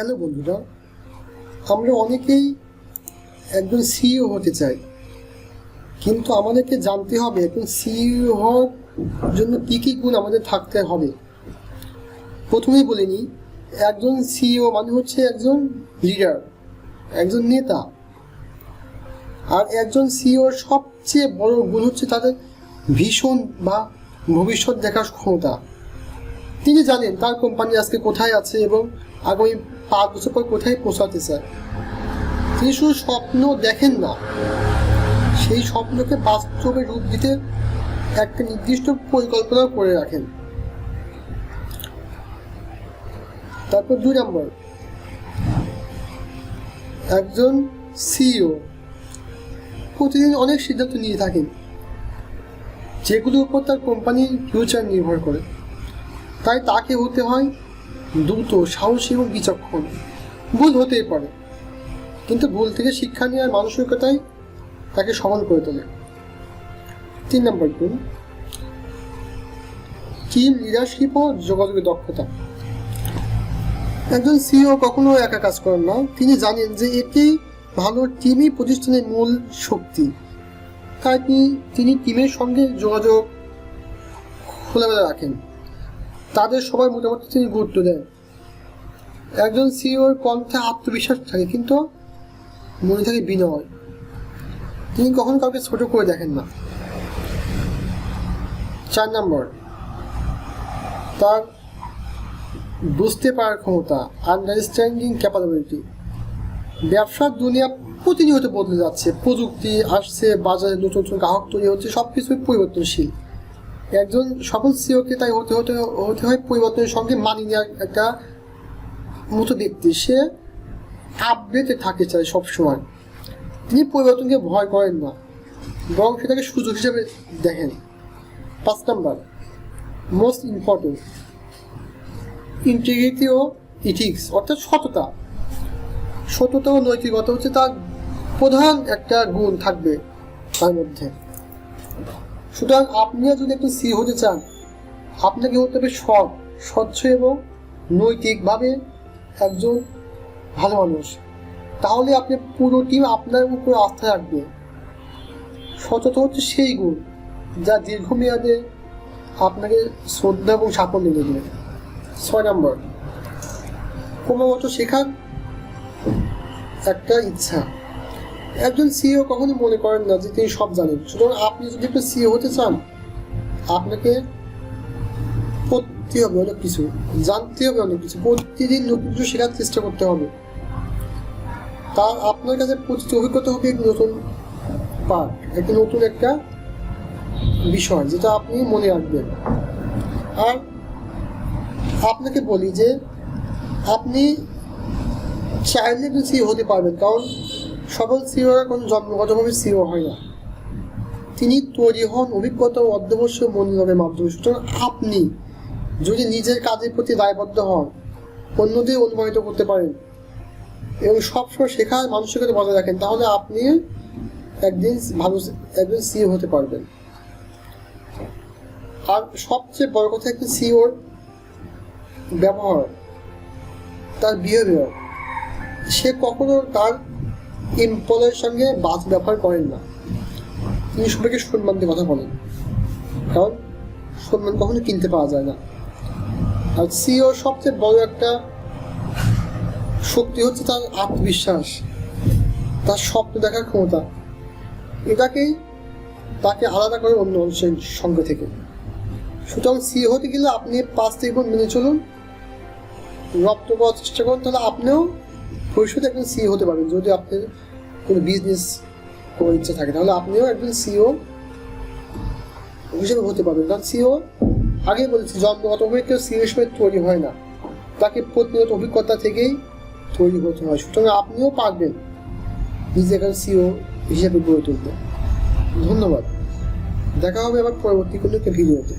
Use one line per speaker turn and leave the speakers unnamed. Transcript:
Hello বন্ধুরা, আমরা অনেকেই একজন সিইও হতে চাই, কিন্তু আমাদেরকে জানতে হবে একজন সিইও হওয়ার জন্য কী কী গুণ আমাদের থাকতে হবে। প্রথমেই বলে নিই, একজন সিইও মানে হচ্ছে একজন লিডার একজন নেতা, আর একজন সিইওর সবচেয়ে বড় গুণ হচ্ছে তাদের ভীষণ বা ভবিষ্যৎ দেখার ক্ষমতা। তিনি জানেন তার কোম্পানি আজকে কোথায় আছে এবং আগামী পাঁচ বছর পর কোথায় পৌঁছাতে চায়? তিনি শুধু স্বপ্ন দেখেন না, সেই স্বপ্নকে বাস্তবে রূপ দিতে একটা নির্দিষ্ট পরিকল্পনা করে রাখেন। তারপর দুই নম্বর। একজন সিইও। প্রতিদিন অনেক সিদ্ধান্ত নিয়ে থাকেন, যেগুলোর উপর তার কোম্পানির ফিউচার নির্ভর করে। তাই তাকে হতে হয় দ্রুত সাহসী এবং বিচক্ষণ। ভুল হতেই পারে। কিন্তু ভুল থেকে শিক্ষা নেওয়ার মানসিকতাই তাকে সবল করে তোলে। তিন নম্বর গুণ। টিম লিডারশিপ ও যোগাযোগের দক্ষতা। একজন সিইও কখনো একা কাজ করেন না। তিনি জানেন যে এটি ভালো টিমই প্রতিষ্ঠানের মূল শক্তি। তাই তিনি টিমের সঙ্গে যোগাযোগ খোলামেলা রাখেন। তাদের সবাই মোটামুটি তিনি গুরুত্ব দেন। একজন সিইওর কণ্ঠে আত্মবিশ্বাস থাকে, কিন্তু মনে থাকে বিনয়। তিনি কখনো কাউকে ছোট করে দেখেন না। চার নম্বর, তার বুঝতে পারার ক্ষমতা আন্ডারস্ট্যান্ডিং ক্যাপাবিলিটি ব্যবসার দুনিয়া প্রতিনিয়ত বদলে যাচ্ছে, প্রযুক্তি আসছে, বাজারে নতুন নতুন গ্রাহক তৈরি হচ্ছে সব কিছুই পরিবর্তনশীল। একজন সফল সিওকে তাই হতে হতে হতে হয় পরিবর্তনের সঙ্গে মানিয়ে নেওয়ার একটা মতো ব্যক্তি সে আপডেটে থাকে চায় সবসময়। তিনি পরিবর্তনকে ভয় করেন না, বরং সেটাকে সুযোগ হিসেবে দেখেন। পাঁচ নাম্বার মোস্ট ইম্পর্টেন্ট ইন্টিগ্রিটি ও ইথিক্স অর্থাৎ সততা। সততা ও নৈতিকতা হচ্ছে তার প্রধান একটা গুণ থাকবে তার মধ্যে। সুতরাং আপনিও যদি একটু সি হতে চান, আপনাকে হতে হবে সৎ, স্বচ্ছ এবং নৈতিকভাবে একজন ভালো মানুষ। তাহলে আপনি পুরো টিম আপনার উপর আস্থা রাখবে। সততা হচ্ছে সেই গুণ যা দীর্ঘমেয়াদে আপনাকে শ্রদ্ধা এবং সাফল্য এনে দেবে। ছয় নম্বর, ক্রমাগত শেখার একটা ইচ্ছা। একজন সিইও কখনো মনে করেন না যে তিনি সব জানেন। সুতরাং আপনি যদি একটু সিইও হতে চান, আপনাকে পড়তে হবে অনেক কিছু জানতে হবে অনেক কিছু। প্রতিদিন নতুন কিছু শেখার চেষ্টা করতে হবে। তার আপনার কাছে প্রতিটি অভিজ্ঞতা হবে এক নতুন পার্ট একটা নতুন একটা বিষয় যেটা আপনি মনে রাখবেন। আর আপনাকে বলি যে আপনি চাইলে একজন সিও হতে পারবেন, কারণ সকল সিওরা কোনো জন্মগতভাবে সিও হয় না। তিনি তৈরি হন অভিজ্ঞতা ও অধ্যবসায় মনোযোগের মাধ্যমে। সুতরাং আপনি যদি নিজের কাজের প্রতি দায়বদ্ধ হন, অন্যদের অনুপ্রাণিত করতে পারেন এবং সবসময় শেখার মানসিকতা বজায় রাখেন, তাহলে আপনি একদিন ভালো একজন সিও হতে পারবেন। আর সবচেয়ে বড় কথা একটি সিওর ব্যবহার, তার বিহেভিয়ার সে কখনো তার এমপ্লয়ের সঙ্গে বাস ব্যবহার করেন না। তিনি সবাইকে সম্মান দিয়ে কথা বলেন। কারণ সম্মান কখনো কিনতে পাওয়া যায় না। আর সিও সবচেয়ে বড় একটা শক্তি হচ্ছে তার আত্মবিশ্বাস, তার স্বপ্ন দেখার ক্ষমতা। এটাকেই তাকে আলাদা করে অন্য মানুষের সঙ্গে থেকে। সুতরাং সি হতে গেলে আপনি পাঁচ থেকে মেনে চলুন, রপ্ত করার চেষ্টা করুন, তাহলে আপনিও ভবিষ্যতে একজন সি হতে পারবেন। যদি আপনার কোনো বিজনেস করার ইচ্ছা থাকে, তাহলে আপনিও একজন সিও হিসেবে হতে পারবেন। কারণ সিও আগে বলেছি জন্মগতভাবে কেউ সিও হিসেবে তৈরি হয় না। তাকে প্রতিনিয়ত অভিজ্ঞতা থেকেই তৈরি হতে হয়। সুতরাং আপনিও পারবেন নিজে একজন সিও হিসেবে গড়ে তুলতে। ধন্যবাদ। দেখা হবে আবার পরবর্তী কোনো ভিডিওতে